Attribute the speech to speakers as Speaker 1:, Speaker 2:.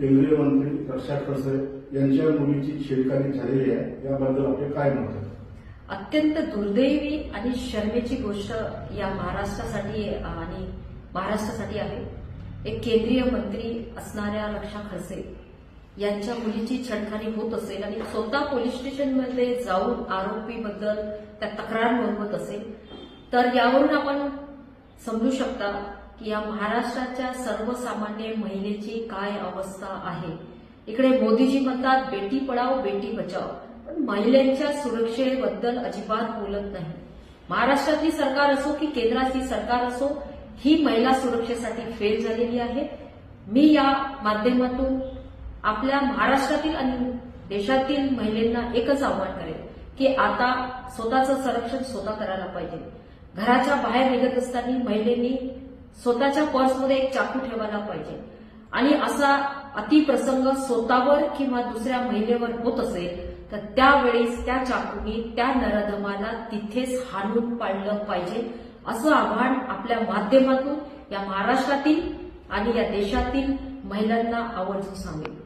Speaker 1: केंद्रीय मंत्री रक्षा खडसे यांच्या मुलीची छेडखानी झालेली आहे याबद्दल आपले काय मत आहे?
Speaker 2: अत्यंत दुर्दैवी आणि शर्मेची गोष्ट या महाराष्ट्रासाठी आणि महाराष्ट्रासाठी आहे. एक केंद्रीय मंत्री असणाऱ्या रक्षा खडसे यांच्या मुलीची छटखानी होत असेल आणि स्वतः पोलीस स्टेशनमध्ये जाऊन आरोपीबद्दल त्या तक्रार नोंदवत असेल तर यावरून आपण समजू शकता की या महाराष्ट्राच्या सर्वसामान्य महिलेची काय अवस्था आहे? इकडे मोदीजी म्हणतात बेटी पडाव बेटी बचाव पण महिलांच्या सुरक्षेबद्दल अजिबात बोलत नाही. महाराष्ट्रातली सरकार असो की केंद्रातली सरकार असो ही महिला सुरक्षेसाठी फेल झालेली आहे. मी या माध्यमातून आपल्या महाराष्ट्रातील आणि देशातील महिलांना एकच आव्हान करेन की आता स्वतःचं संरक्षण स्वतः करायला पाहिजे. घराच्या बाहेर निघत असताना महिलांनी स्वतःच्या पर्समध्ये एक चाकू ठेवायला पाहिजे. आणि असा अतिप्रसंग स्वतःवर किंवा दुसऱ्या महिलेवर होत असेल तर त्यावेळेस त्या चाकूनी त्या नरधमाला तिथेच हाणून पाडलं पाहिजे. असं आव्हान आपल्या माध्यमातून या महाराष्ट्रातील आणि या देशातील महिलांना आवर्जून सांगेल